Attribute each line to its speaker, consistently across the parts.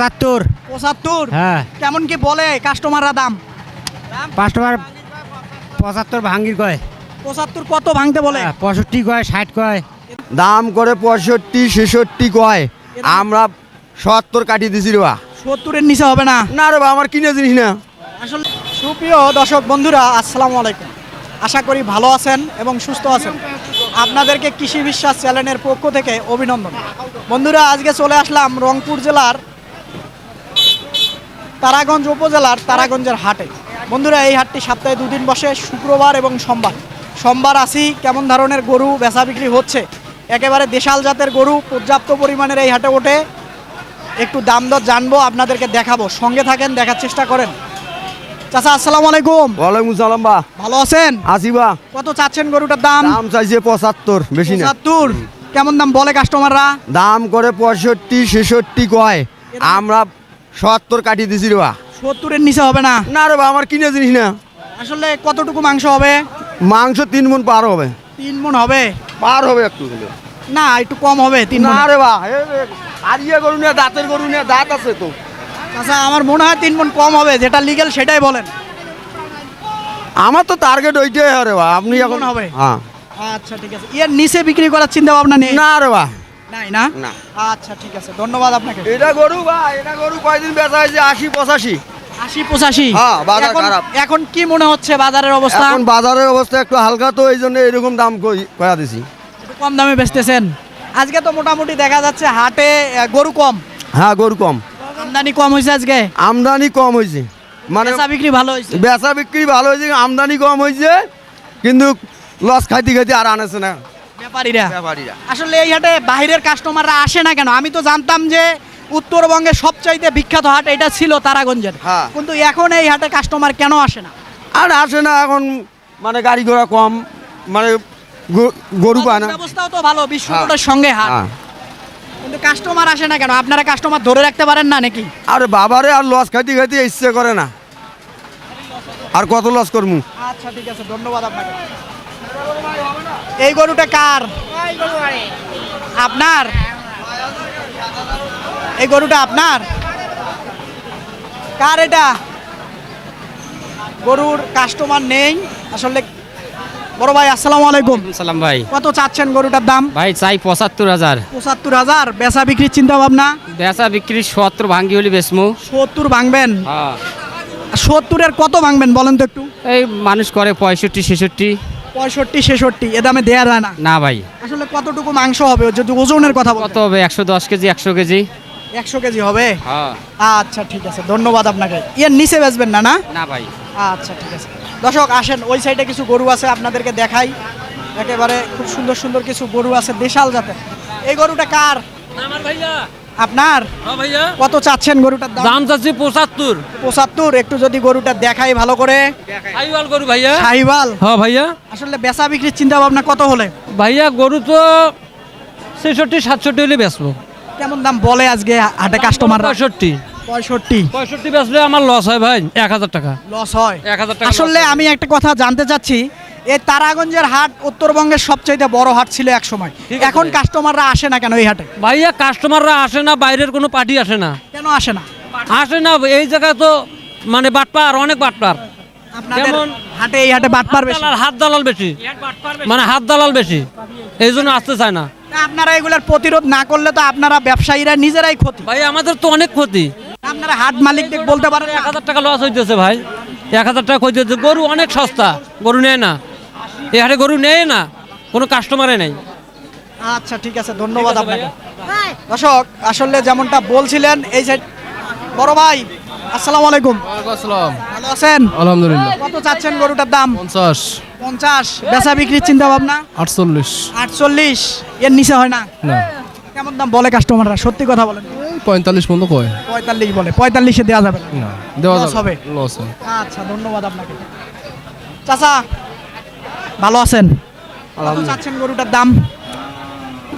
Speaker 1: পঁচাত্তর।
Speaker 2: পঁচাত্তর?
Speaker 1: হ্যাঁ।
Speaker 2: কেমন কি বলে কাস্টমাররা দাম?
Speaker 1: কাস্টমার পঁচাত্তর ভাঙ্গির কয়।
Speaker 2: পঁচাত্তর কত ভাঙতে বলে?
Speaker 1: হ্যাঁ, পঁয়ষট্টি কয় ষাট কয়।
Speaker 3: দাম করে পঁয়ষট্টি ছেষট্টি কয়। আমরা সত্তর কাটিয়ে দিছি রে বা।
Speaker 2: সত্তরের নিচে হবে না।
Speaker 3: না রে বা আমার কিনে জিনিস না।
Speaker 2: আসলে সুপ্রিয় দর্শক বন্ধুরা আসসালামু আলাইকুম। আশা করি ভালো আছেন এবং সুস্থ আছেন। আপনাদেরকে কৃষি বিশ্বাস চ্যানেলের পক্ষ থেকে অভিনন্দন। বন্ধুরা আজকে চলে আসলাম রংপুর জেলার তারাগঞ্জ উপজেলার তারাগঞ্জের হাটে। বন্ধুরা এই হাটটি সপ্তাহে দুদিন বসে শুক্রবার এবং সোমবার। সোমবার আসি কেমন ধরনের গরু বেচা বিক্রি হচ্ছে? একেবারে দেশাল জাতের গরু পর্যাপ্ত পরিমাণের এই হাটে ওঠে। একটু দাম দর জানব আপনাদেরকে দেখাবো। সঙ্গে থাকেন দেখার চেষ্টা করেন। চাচা আসসালামু আলাইকুম।
Speaker 3: ওয়ালাইকুম সালাম বা।
Speaker 2: ভালো আছেন?
Speaker 3: আসি বা।
Speaker 2: কত চাচ্ছেন গরুটার দাম?
Speaker 3: দাম চাইছে পঁচাত্তর বেশি না।
Speaker 2: পঁচাত্তর? কেমন দাম বলে কাস্টমাররা
Speaker 3: দাম করে পঁয়ষট্টি ছেষট্টি কয়। আমরা সত্তর কাটি দিছি রে বা।
Speaker 2: সত্তরের নিচে হবে না?
Speaker 3: না রে বা আমার কিনে জিনিস না।
Speaker 2: আসলে কতটুকু মাংস হবে?
Speaker 3: মাংস তিন মন পার হবে।
Speaker 2: তিন মন হবে?
Speaker 3: পার হবে একটু
Speaker 2: না একটু কম হবে তিন
Speaker 3: না রে বা আর ইয়ে গরু নিয়ে দাঁতের গরু নিয়ে দাঁত আছে তো।
Speaker 2: আচ্ছা আমার মনে হয় তিন মন কম হবে যেটা লিগেল সেটাই বলেন।
Speaker 3: আমার তো টার্গেট ওইটাই রে বা আপনি এখন
Speaker 2: হবে?
Speaker 3: হ্যাঁ।
Speaker 2: আচ্ছা ঠিক আছে। এর নিচে বিক্রি করার চিন্তা ভাবনা নেই?
Speaker 3: না রে বা
Speaker 2: নাই না?
Speaker 3: না।
Speaker 2: আচ্ছা ঠিক আছে। ধন্যবাদ আপনাকে।
Speaker 3: এটা গরু বা এটা গরু কয়দিন বেচা হয়েছে? আশি পঁচাশি।
Speaker 2: আশি পঁচাশি?
Speaker 3: হ্যাঁ, বাজার খারাপ।
Speaker 2: এখন কি মনে হচ্ছে বাজারের অবস্থা?
Speaker 3: এখন বাজারের অবস্থা একটু হালকা তো এই জন্য এরকম দাম কয়া দিছি।
Speaker 2: কম দামে বেচতেছেন। আজকে তো মোটামুটি দেখা যাচ্ছে হাটে গরু কম।
Speaker 3: হ্যাঁ গরু কম।
Speaker 2: আমদানি কম হয়েছে আজকে?
Speaker 3: আমদানি কম হয়েছে। মানে
Speaker 2: বেচা বিক্রি ভালো হয়েছে?
Speaker 3: বেচা বিক্রি ভালো হয়েছে আমদানি কম হয়েছে কিন্তু লস খাইতে খাইতে আর আনেছে না।
Speaker 2: ব্যাপারীরা।
Speaker 3: ব্যাপারীরা।
Speaker 2: আসলে এই হাটে বাইরের কাস্টমাররা আসে না কেন? আমি তো জানতাম যে উত্তরবঙ্গে সবচাইতে বিখ্যাত হাট এটা ছিল তারাগঞ্জের।
Speaker 3: হ্যাঁ।
Speaker 2: কিন্তু এখন এই হাটে কাস্টমার কেন আসে না?
Speaker 3: আর আসে না এখন মানে গাড়ি ঘোড়া কম মানে গ- গরু পায় না
Speaker 2: ব্যবস্থাও তো ভালো বিশ্বকোটের সঙ্গে হাট।
Speaker 3: হ্যাঁ।
Speaker 2: কিন্তু কাস্টমার আসে না কেন? আপনারা কাস্টমার ধরে রাখতে পারেন না নাকি?
Speaker 3: আরে বাবারে আর লস খাইতে খাইতে ইচ্ছে করে না। আর কত লস করমু?
Speaker 2: আচ্ছা ঠিক আছে ধন্যবাদ আপনাকে। এই গরুটা কার? আপনার? এই গরুটা আপনার? কার এটা? গরুর কাস্টমার নেই। আসলে বড় ভাই আসসালামু আলাইকুম।
Speaker 1: সালাম ভাই।
Speaker 2: কত চাচ্ছেন গরুটার দাম?
Speaker 1: ভাই চাই পঁচাত্তর হাজার।
Speaker 2: পঁচাত্তর হাজার। বেচা বিক্রির চিন্তা ভাবনা?
Speaker 1: বেচা বিক্রি সত্তর ভাঙ্গি হলি বেসমু
Speaker 2: সত্তর ভাঙবেন?
Speaker 1: হ্যাঁ।
Speaker 2: সত্তরের কত ভাঙবেন বলেন তো একটু?
Speaker 1: এই মানুষ করে পঁয়ষট্টি ছেষট্টি।
Speaker 2: পঁয়ষট্টি ছেষট্টি এ দামে দেয়া যায় না।
Speaker 1: না ভাই।
Speaker 2: আসলে কতটুকু মাংস হবে? যদি ওজনের কথা
Speaker 1: কত
Speaker 2: বলতে
Speaker 1: হবে? একশো দশ কেজি একশো কেজি।
Speaker 2: একশো কেজি হবে?
Speaker 1: হ্যাঁ।
Speaker 2: আচ্ছা ঠিক আছে। ধন্যবাদ আপনাকে। এর নিচে বেচবেন না না?
Speaker 1: না ভাই।
Speaker 2: আচ্ছা ঠিক আছে। দর্শক আসেন। ওই সাইডে কিছু গরু আছে আপনাদেরকে দেখাই। একেবারে খুব সুন্দর সুন্দর কিছু গরু আছে দেশাল জাতের। এই গরুটা কার?
Speaker 4: আমার ভাইয়া।
Speaker 2: আপনার?
Speaker 4: হ্যাঁ
Speaker 2: কত চাচ্ছেন গরুটার দাম?
Speaker 4: চাচ্ছি পঁচাত্তর।
Speaker 2: পঁচাত্তর একটু যদি গরুটা দেখাই ভালো করে।
Speaker 4: গরু ভাইয়া। হ্যাঁ ভাইয়া।
Speaker 2: আসলে বেচা বিক্রির চিন্তা ভাবনা কত হলে?
Speaker 4: ভাইয়া গরু তো ছেষট্টি সাতষট্টি হলে বেচবো।
Speaker 2: কেমন দাম বলে আজকে হাটে কাস্টমার
Speaker 4: পঁয়ষট্টি।
Speaker 2: পঁয়ষট্টি।
Speaker 4: পঁয়ষট্টি বেচলে আমার লস হয় ভাই এক হাজার টাকা।
Speaker 2: লস হয়।
Speaker 4: এক হাজার টাকা
Speaker 2: আসলে আমি একটা কথা জানতে চাচ্ছি এই তারাগঞ্জের হাট উত্তরবঙ্গের সবচাইতে বড় হাট ছিল এক সময়। এখন কাস্টমাররা আসে না কেন এই হাটে?
Speaker 4: ভাইয়া কাস্টমাররা আসে না বাইরের কোনো পার্টি আসে না।
Speaker 2: কেন আসে না?
Speaker 4: আসে না এই জায়গায় তো মানে বাটপার অনেক বাটপার। যেমন-
Speaker 2: হাটে এই হাটে বাটপার বেশি।
Speaker 4: হাত দালাল বেশি। মানে হাত দালাল বেশি। এই জন্য আসতে চায় না।
Speaker 2: আপনারা এগুলার প্রতিরোধ না করলে তো আপনারা ব্যবসায়ীরা নিজেরাই ক্ষতি।
Speaker 4: ভাই আমাদের তো অনেক ক্ষতি।
Speaker 2: আপনারা হাট মালিকদের বলতে পারেন
Speaker 4: এক হাজার টাকা লস হইতেছে ভাই। এক হাজার টাকা হইতেছে। গরু অনেক সস্তা গরু নেয় না। এ হাটে গরু নেয় না কোনো কাস্টমারে নেই।
Speaker 2: আচ্ছা ঠিক আছে ধন্যবাদ আপনাকে। দর্শক আসলে যেমনটা বলছিলেন এই সাইড বড় ভাই আসসালামু আলাইকুম।
Speaker 5: আসসালাম।
Speaker 2: ভালো আছেন?
Speaker 5: আলহামদুলিল্লাহ।
Speaker 2: কত চাচ্ছেন গরুটার দাম?
Speaker 5: পঞ্চাশ।
Speaker 2: পঞ্চাশ বেচা বিক্রির চিন্তা ভাবনা
Speaker 5: আটচল্লিশ।
Speaker 2: আটচল্লিশ এর নিচে হয় না?
Speaker 5: না।
Speaker 2: কেমন দাম বলে কাস্টমাররা সত্যি কথা বলেন।
Speaker 5: এই পঁয়তাল্লিশ পর্যন্ত কয়।
Speaker 2: পঁয়তাল্লিশ বলে পঁয়তাল্লিশে দেওয়া যাবে না।
Speaker 5: দেওয়া যাবে
Speaker 2: হবে।
Speaker 5: লস হবে।
Speaker 2: আচ্ছা ধন্যবাদ আপনাকে। চাচা ভালো আছেন? চাচ্ছেন গরুটার দাম?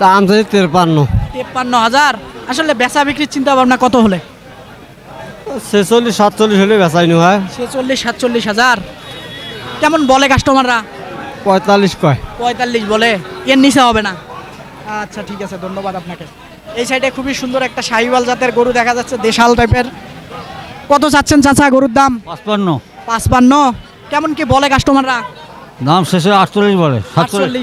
Speaker 3: দাম চাইছে তেরপান্ন
Speaker 2: তেপ্পান্ন হাজার? আসলে বেচা বিক্রির চিন্তা ভাবনা কত হলে?
Speaker 3: ছেচল্লিশ সাতচল্লিশ হলে বেচাইনি হয়
Speaker 2: ছেচল্লিশ সাতচল্লিশ হাজার। কেমন বলে কাস্টমাররা
Speaker 3: পঁয়তাল্লিশ কয়।
Speaker 2: পঁয়তাল্লিশ বলে। এর নিচে হবে না। আচ্ছা ঠিক আছে ধন্যবাদ আপনাকে। এই সাইডে খুবই সুন্দর একটা শাহিওয়াল জাতের গরু দেখা যাচ্ছে দেশাল টাইপের কত চাচ্ছেন চাচা গরুর দাম?
Speaker 6: পাঁচপান্ন।
Speaker 2: পাঁচপান্ন। কেমন কি বলে কাস্টমাররা
Speaker 6: দাম শেষে আটচল্লিশ বলে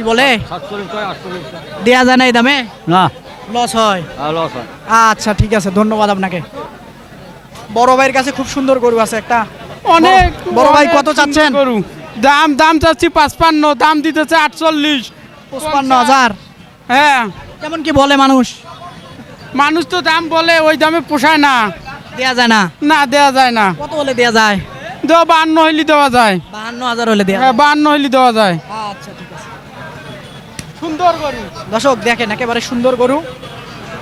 Speaker 2: বলে?
Speaker 6: সাতচল্লিশ কয় আটচল্লিশ
Speaker 2: দেয়া যায় না এই দামে?
Speaker 6: না।
Speaker 2: লস হয়?
Speaker 6: লস হয়।
Speaker 2: আচ্ছা ঠিক আছে ধন্যবাদ আপনাকে। বড় ভাইয়ের কাছে খুব সুন্দর গরু আছে একটা।
Speaker 7: অনেক
Speaker 2: বড় ভাই কত চাচ্ছেন?
Speaker 7: গরু। দাম দাম চাচ্ছি পাঁচপান্ন দাম দিতেছে আটচল্লিশ।
Speaker 2: পঁচপান্ন হাজার?
Speaker 7: হ্যাঁ।
Speaker 2: কেমন কি বলে মানুষ?
Speaker 7: মানুষ তো দাম বলে ওই দামে পোষায় না।
Speaker 2: দেয়া যায় না?
Speaker 7: না দেওয়া যায় না।
Speaker 2: কত হলে দেয়া যায়?
Speaker 7: দেওয়া বান্ন হইলে দেওয়া যায়।
Speaker 2: বাহান্ন হাজার হলে দেয়া
Speaker 7: হ্যাঁ বান্ন হইলে দেওয়া যায়।
Speaker 2: আচ্ছা ঠিক আছে।
Speaker 7: সুন্দর গরু।
Speaker 2: দর্শক দেখেন একেবারে সুন্দর গরু।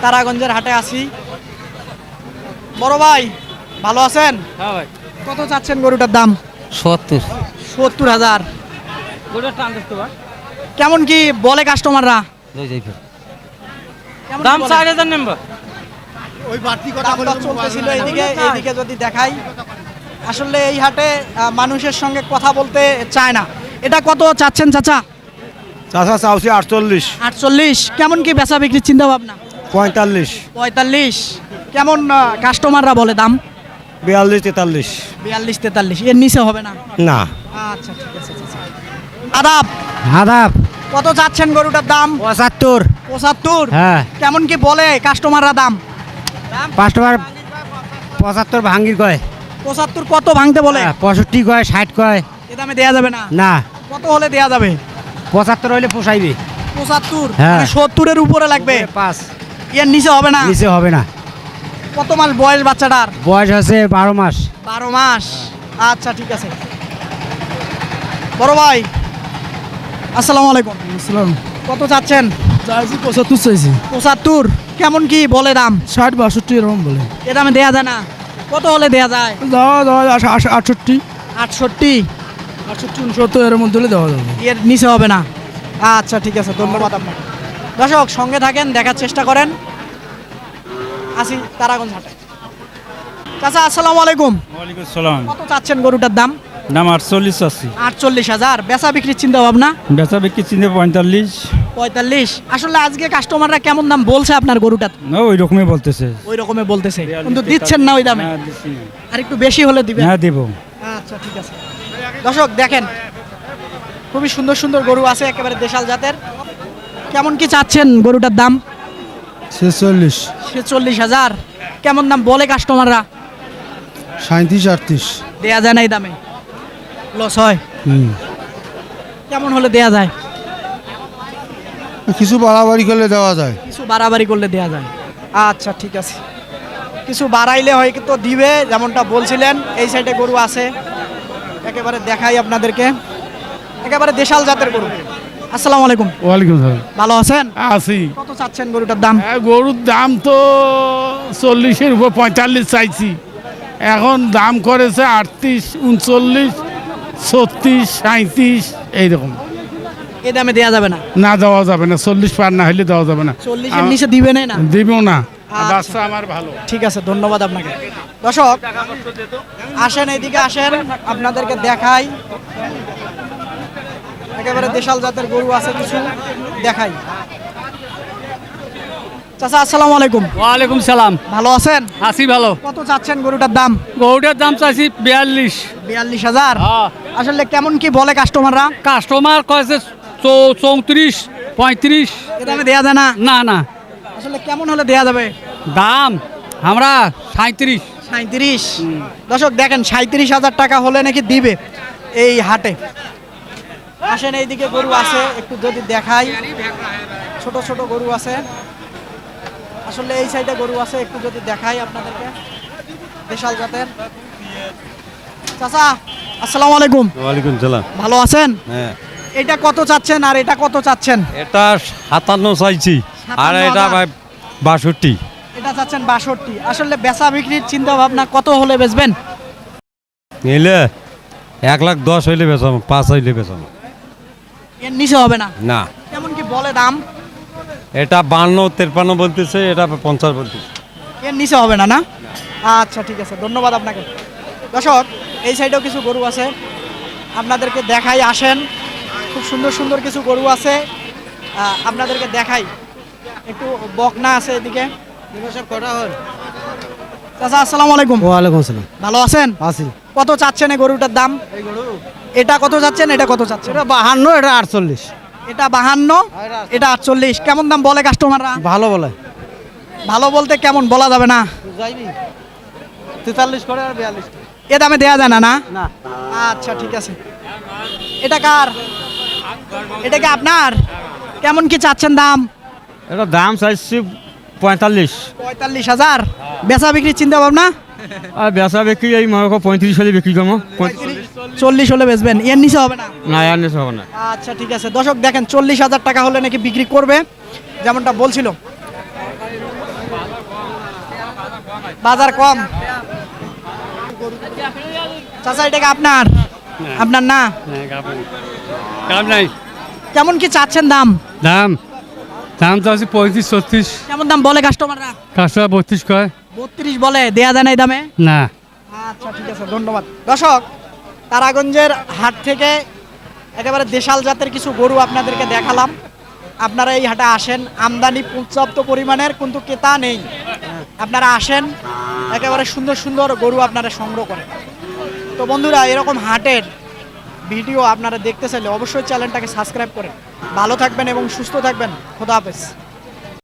Speaker 2: তারাগঞ্জের হাটে আসি। বড় ভাই ভালো আছেন?
Speaker 4: হ্যাঁ ভাই।
Speaker 2: কত চাচ্ছেন গরুটার দাম?
Speaker 6: সত্তর।
Speaker 2: সত্তর হাজার।
Speaker 4: গোটা টান দেখতে ভাই
Speaker 2: কেমন কি বলে কাস্টমাররা
Speaker 4: দাম
Speaker 2: বলে?
Speaker 4: চার হাজার নেব
Speaker 2: দামটা চলতেছিল এইদিকে এইদিকে যদি দেখাই। আসলে এই হাটে মানুষের সঙ্গে কথা বলতে চায় না। এটা কত চাচ্ছেন চাচা?
Speaker 3: চাচা চাউছি আটচল্লিশ।
Speaker 2: আটচল্লিশ। কেমন কি বেচা বিক্রির চিন্তা ভাবনা
Speaker 3: পঁয়তাল্লিশ।
Speaker 2: পঁয়তাল্লিশ। কেমন কাস্টমাররা বলে দাম?
Speaker 3: বিয়াল্লিশ তেতাল্লিশ।
Speaker 2: বিয়াল্লিশ তেতাল্লিশ। এর নিচে হবে না?
Speaker 3: না।
Speaker 2: আচ্ছা ঠিক আছে চাচা। আদাব।
Speaker 3: আদাব।
Speaker 2: কত চাচ্ছেন গরুটার দাম?
Speaker 3: পঁচাত্তর।
Speaker 2: পঁচাত্তর?
Speaker 3: হ্যাঁ।
Speaker 2: কেমন কি বলে কাস্টমাররা দাম?
Speaker 3: পাঁচটাবার পঁচাত্তর ভাঙ্গির কয়?
Speaker 2: পঁচাত্তর কত ভাঙতে বলে?
Speaker 3: হ্যাঁ, পঁয়ষট্টি কয় ষাট কয়।
Speaker 2: এ দামে দেয়া যাবে না?
Speaker 3: না।
Speaker 2: কত হলে দেয়া যাবে?
Speaker 3: পঁচাত্তর হইলে পোষাইবে।
Speaker 2: পঁচাত্তর?
Speaker 3: হ্যাঁ।
Speaker 2: মানে সত্তরের উপরে লাগবে।
Speaker 3: পাঁচ।
Speaker 2: এর নিচে হবে না?
Speaker 3: নিচে হবে না।
Speaker 2: কত মাস বয়স বাচ্চাটার?
Speaker 3: বয়স আছে বারো মাস।
Speaker 2: বারো মাস। আচ্ছা ঠিক আছে। বড় ভাই আসসালামু আলাইকুম।
Speaker 5: আসসালাম।
Speaker 2: কত চাচ্ছেন?
Speaker 5: চাইছি পঁচাত্তর চাইছি।
Speaker 2: পঁচাত্তর। কেমন কি বলে দাম?
Speaker 5: ষাট বাষট্টি এরকম বলে।
Speaker 2: এ দামে দেয়া যায় না? কত হলে দেওয়া যায়?
Speaker 5: দেওয়া দেওয়া যায় আশ- আটষট্টি।
Speaker 2: আটষট্টি?
Speaker 5: আটষট্টি উনসত্তর এর মধ্যে হলে দেওয়া যাবে।
Speaker 2: এর নিচে হবে না? আচ্ছা ঠিক আছে ধন্যবাদ আপনার দর্শক সঙ্গে থাকেন দেখার চেষ্টা করেন। আসি তারাগঞ্জ হাটে। চাচা আসসালামু আলাইকুম।
Speaker 8: ওয়ালাইকুম আসসালাম।
Speaker 2: কত চাচ্ছেন গরুটার দাম?
Speaker 8: দাম আটচল্লিশ আশি।
Speaker 2: আটচল্লিশ হাজার। বেচা বিক্রির চিন্তা ভাবনা?
Speaker 8: বেচা বিক্রি চিনে পঁয়তাল্লিশ।
Speaker 2: পঁয়তাল্লিশ। আসলে আজকে কাস্টমাররা কেমন দাম বলছে আপনার গরুটা
Speaker 8: না ওই রকমই বলতেছে।
Speaker 2: ওই রকমের বলতেছে কিন্তু দিচ্ছেন না ওই দামে?
Speaker 8: হ্যাঁ,
Speaker 2: আর একটু বেশি হলে দিবেন?
Speaker 8: হ্যাঁ দেবো।
Speaker 2: আচ্ছা ঠিক আছে। দর্শক দেখেন। খুবই সুন্দর সুন্দর গরু আছে একেবারে দেশাল জাতের। কেমন কি চাচ্ছেন গরুটার দাম?
Speaker 5: ছেচল্লিশ।
Speaker 2: ছেচল্লিশ হাজার। কেমন দাম বলে কাস্টমাররা
Speaker 5: সাঁত্রিশ আটত্রিশ।
Speaker 2: দেয়া যায় না এই দামে। লস হয়। কেমন হলে দেয়া যায়?
Speaker 5: কিছু বাড়াবাড়ি করলে দেওয়া যায়।
Speaker 2: কিছু বাড়াবাড়ি করলে দেয়া যায়। আচ্ছা ঠিক আছে। কিছু বাড়াইলে হয় হয়তো দিবে যেমনটা বলছিলেন এই সাইডে গরু আছে। একেবারে দেখাই আপনাদেরকে। একেবারে দেশাল জাতের গরু। আসসালামু আলাইকুম।
Speaker 7: ওয়ালাইকুম সালাম।
Speaker 2: ভালো আছেন?
Speaker 7: আছি।
Speaker 2: কত চাচ্ছেন গরুটার দাম?
Speaker 7: গরুর দাম তো চল্লিশের উপর পঁয়তাল্লিশ চাইছি। এখন দাম করেছে আটত্রিশ উনচল্লিশ। ছত্রিশ সাঁত্রিশ এইরকম।
Speaker 2: এই দামে দেয়া যাবে না?
Speaker 7: না দেওয়া যাবে না চল্লিশ পার না হলে দেওয়া যাবে না।
Speaker 2: চল্লিশের নিচে দিবে না?
Speaker 7: দিব না।
Speaker 2: আচ্ছা।
Speaker 7: বাচ্চা আমার ভালো।
Speaker 2: ঠিক আছে ধন্যবাদ আপনাকে। দর্শক আসেন এইদিকে আসেন। আপনাদেরকে দেখাই। একেবারে দেশাল জাতের গরু আছে কিছু দেখাই। চাচা আসসালামু আলাইকুম।
Speaker 4: ওয়ালাইকুম সালাম।
Speaker 2: ভালো আছেন?
Speaker 4: আসি ভালো।
Speaker 2: কত চাচ্ছেন গরুটার দাম?
Speaker 4: গরুটার দাম চাইছি বিয়াল্লিশ।
Speaker 2: বিয়াল্লিশ হাজার? আসলে কেমন কি বলে কাস্টমাররা
Speaker 4: কাস্টমার কয়েছে চৌত্রিশ পঁয়ত্রিশ।
Speaker 2: এ দামে দেয়া যায় না?
Speaker 4: না না।
Speaker 2: আসলে কেমন হলে দেওয়া যাবে?
Speaker 4: দাম আমরা সাঁত্রিশ
Speaker 2: সাঁত্রিশ দর্শক দেখেন সাঁত্রিশ হাজার টাকা হলে নাকি দিবে এই হাটে। আসেন এইদিকে গরু আছে একটু যদি দেখাই। ছোট ছোট গরু আছে। আসলে এই সাইডে গরু আছে একটু যদি দেখাই আপনাদেরকে। বিশাল জাতের। চাচা আসসালামু আলাইকুম।
Speaker 9: ওয়ালাইকুম সালাম।
Speaker 2: ভালো আছেন?
Speaker 9: হ্যাঁ।
Speaker 2: এটা কত চাচ্ছেন আর এটা কত চাচ্ছেন?
Speaker 9: এটা সাতান্ন চাইছি। আর এটা বাষট্টি।
Speaker 2: এটা চাচ্ছেন বাষট্টি। আসলে বেচা বিক্রির চিন্তা ভাবনা কত হলে বেচবেন?
Speaker 9: নিলে এক লাখ দশ হইলে বেচাম পাঁচ হইলে বেচাম
Speaker 2: এর নিচে হবে না?
Speaker 9: না।
Speaker 2: কেমন কি বলে দাম?
Speaker 9: এটা বান্ন তেরপান্ন বলতেছে এটা পঞ্চাশ বলতেছে।
Speaker 2: এর নিচে হবে না না? আচ্ছা ঠিক আছে। ধন্যবাদ আপনাকে। দর্শক এই সাইডেও কিছু গরু আছে। আপনাদেরকে দেখাই আসেন। খুব সুন্দর সুন্দর কিছু গরু আছে। আপনাদেরকে দেখাই। একটু বকনা আছে এদিকে। চাচা আসসালামু আলাইকুম।
Speaker 5: ওয়ালাইকুম আসসালাম।
Speaker 2: ভালো আছেন?
Speaker 5: আছি।
Speaker 2: কত চাচ্ছেন এই গরুটার দাম? এটা কত চাচ্ছেন এটা কত চাচ্ছেন?
Speaker 5: এটা বাহান্ন এটা আটচল্লিশ।
Speaker 2: এটা বাহান্ন এটা আটচল্লিশ। কেমন দাম বলে কাস্টমাররা
Speaker 5: ভালো বলে।
Speaker 2: ভালো বলতে কেমন বলা যাবে না?
Speaker 5: তেতাল্লিশ করে আর বিয়াল্লিশ
Speaker 2: এ দামে দেয়া যায় না না? আচ্ছা ঠিক আছে। এটা কার? এটা কি আপনার? কেমন কি চাচ্ছেন দাম?
Speaker 8: এটা দাম চাইছি পঁয়তাল্লিশ।
Speaker 2: পঁয়তাল্লিশ হাজার? বেচা বিক্রির চিন্তা ভাবনা?
Speaker 8: আর বেচা বিক্রি এই মনে করো পঁয়ত্রিশ হলে বিক্রি করব।
Speaker 2: চল্লিশ হলে বেচবেন। এর নিচে হবে না?
Speaker 8: না আর নিতে হবে না।
Speaker 2: আচ্ছা ঠিক আছে। দর্শক দেখেন চল্লিশ হাজার টাকা হলে নাকি বিক্রি করবে যেমনটা বলছিল। বাজার কম। চাচা এটা কি আপনার? আপনার না?
Speaker 7: কাম নাই।
Speaker 2: কেমন কি চাচ্ছেন দাম?
Speaker 7: দাম? দাম তো আছে পঁয়ত্রিশ ছত্রিশ।
Speaker 2: কেমন দাম বলে কাস্টমাররা
Speaker 7: কাস্টমার বত্রিশ কয়?
Speaker 2: বত্রিশ বলে দেয়া যায় না এই দামে?
Speaker 7: না।
Speaker 2: আচ্ছা ঠিক আছে ধন্যবাদ। দর্শক তারাগঞ্জের হাট থেকে একেবারে দেশাল জাতের কিছু গরু আপনাদেরকে দেখালাম। আপনারা এই হাটে আসেন আমদানি পর্যাপ্ত পরিমাণের কিন্তু কেতা নেই। আপনারা আসেন, একেবারে সুন্দর সুন্দর গরু আপনারা সংগ্রহ করেন। তো বন্ধুরা, এরকম হাটের ভিডিও আপনারা দেখতে চাইলে অবশ্যই চ্যানেলটাকে সাবস্ক্রাইব করেন। ভালো থাকবেন এবং সুস্থ থাকবেন। খোদা হাফেজ।